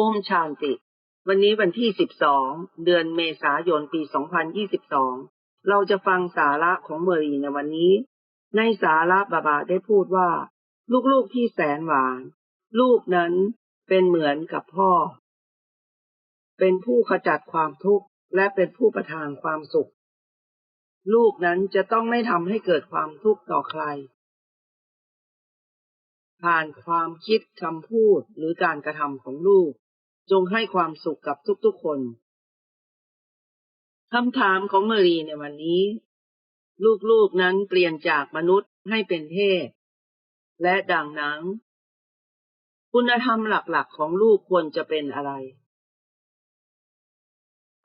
โอมชานติ วันนี้วันที่ 12 เดือนเมษายน ปี 2022 เราจะฟังสาระของเมอรีในวันนี้ ในสาระบาบาได้พูดว่า ลูกๆที่แสนหวาน ลูกนั้นเป็นเหมือนกับพ่อ เป็นผู้ขจัดความทุกข์และเป็นผู้ประทานความสุข ลูกนั้นจะต้องไม่ทำให้เกิดความทุกข์ต่อใคร ผ่านความคิดคำพูดหรือการกระทำของลูก จงให้ความสุขกับทุกๆคนคำถามของเมรีในวันนี้ ลูกๆนั้นเปลี่ยนจากมนุษย์ให้เป็นเทพ และดังนั้น คุณธรรมหลักๆของลูกควรจะเป็นอะไร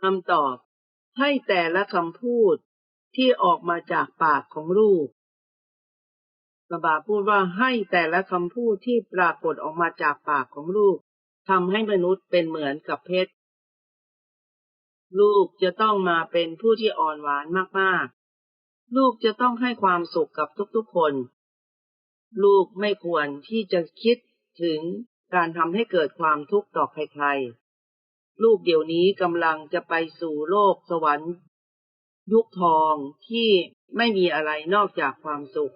คำตอบให้แต่ละคำพูดที่ออกมาจากปากของลูกกบาพูดว่าให้แต่ละคำพูดที่ปรากฏออกมาจากปากของลูก ทำให้มนุษย์เป็นเหมือนกับเพชร ลูกจะต้องมาเป็นผู้ที่อ่อนหวานมากๆ ลูกจะต้องให้ความสุขกับทุกๆคน ลูกไม่ควรที่จะคิดถึงการทำให้เกิดความทุกข์ต่อใครๆ ลูกเดี๋ยวนี้กำลังจะไปสู่โลกสวรรค์ ยุคทองที่ไม่มีอะไรนอกจากความสุข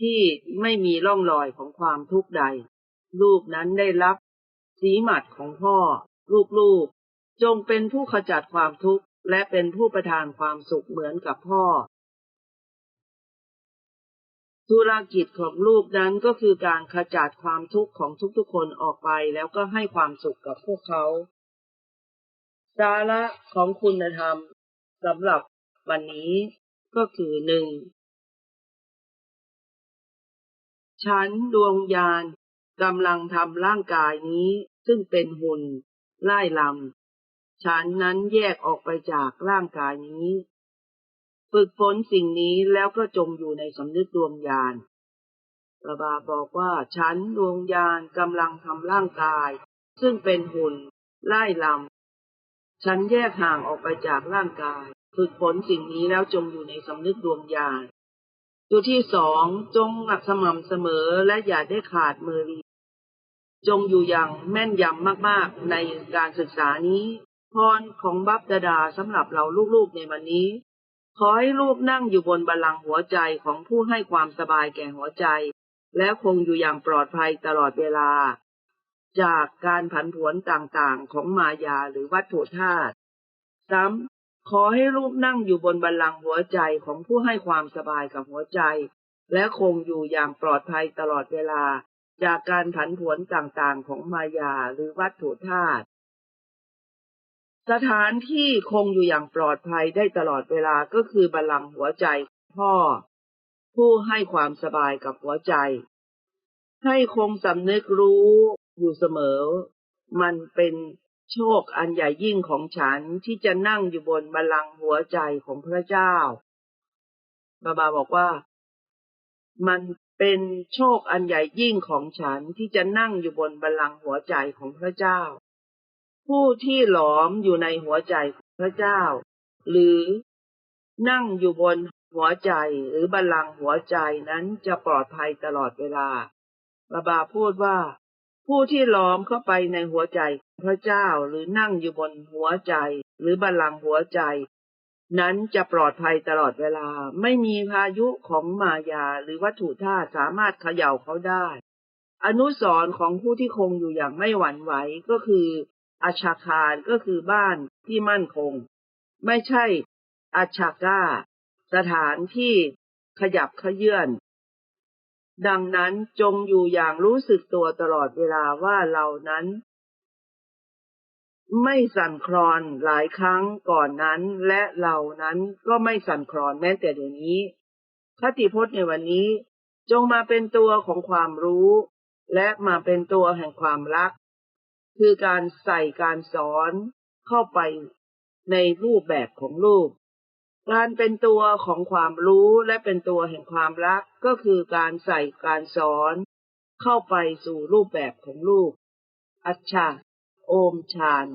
ที่ไม่มีร่องรอยของความทุกข์ใด ลูกนั้นได้รับ สีหมัดของพ่อ ลูกๆ จงเป็นผู้ขจัดความทุกข์ และเป็นผู้ประทานความสุขเหมือนกับพ่อ ธุรกิจของลูกนั้นก็คือการขจัดความทุกข์ของทุกๆคนออกไปแล้วก็ให้ความสุขกับพวกเขาสาระของคุณธรรมสำหรับวันนี้ก็คือหนึ่งฉันดวงยาน กำลังทำร่างกายนี้ซึ่งเป็นหุ่นไล่ลำฉันนั้นแยกออกไปจากร่างกายนี้ ฝึกฝนสิ่งนี้แล้วก็จงอยู่ในสำนึกดวงญาณระบาบอกว่าฉันดวงญาณกำลังทำร่างกาย ซึ่งเป็นหุ่นไล่ลำฉันแยกห่างออกไปจากร่างกาย ฝึกฝนสิ่งนี้แล้วจงอยู่ในสำนึกดวงญาณตัวที่สองจงหลักสม่ำเสมอและอย่าได้ขาดมือรี จงอยู่อย่างแม่นยำมากๆ ในการศึกษานี้ พรของบัพดาดาสำหรับเราลูกๆในวันนี้ ขอให้ลูกนั่งอยู่บนบัลลังก์หัวใจของผู้ให้ความสบายแก่หัวใจ และคงอยู่อย่างปลอดภัยตลอดเวลา จากการผันผวนต่างๆของมายาหรือวัตถุธาตุซ้ำขอให้ลูกนั่งอยู่บนบัลลังก์หัวใจของผู้ให้ความสบายกับหัวใจ และคงอยู่อย่างปลอดภัยตลอดเวลา จากการผันผวนต่างๆของมายาหรือวัตถุธาตุสถานที่คงอยู่อย่างปลอดภัยได้ตลอดเวลาก็คือบัลลังก์หัวใจพ่อ ผู้ให้ความสบายกับหัวใจ ให้คงสำนึกรู้อยู่เสมอ มันเป็นโชคอันใหญ่ยิ่งของฉันที่จะนั่งอยู่บนบัลลังก์หัวใจของพระเจ้าบาบาบอกว่า มัน เป็นโชคอันใหญ่ยิ่งของฉันที่จะนั่งอยู่บนบัลลังก์หัวใจของพระเจ้า ผู้ที่หลอมอยู่ในหัวใจของพระเจ้า หรือนั่งอยู่บนหัวใจหรือบัลลังก์หัวใจนั้นจะปลอดภัยตลอดเวลาบาบาพูดว่า ผู้ที่ล้อมเข้าไปในหัวใจพระเจ้าหรือนั่งอยู่บนหัวใจ หรือบัลลังก์หัวใจ นั้นจะปลอดภัยตลอดเวลา ไม่มีพายุของมายาหรือวัตถุธาตุสามารถเขย่าเขาได้ อนุสรของผู้ที่คงอยู่อย่างไม่หวั่นไหวก็คืออาชาคารก็คือบ้านที่มั่นคง ไม่ใช่อาชาก้า สถานที่ขยับขยื่นดังนั้นจงอยู่อย่างรู้สึกตัวตลอดเวลาว่าเรานั้น ไม่สั่นคลอนหลายครั้งก่อนนั้น และเหล่านั้นก็ไม่สั่นคลอนแม้แต่เดี๋ยวนี้ คติพจน์ในวันนี้ จงมาเป็นตัวของความรู้ และมาเป็นตัวแห่งความรัก คือการใส่การสอนเข้าไปในรูปแบบของลูก การเป็นตัวของความรู้และเป็นตัวแห่งความรักก็คือการใส่การสอน เข้าไปสู่รูปแบบของลูก อัชชา โอมชาน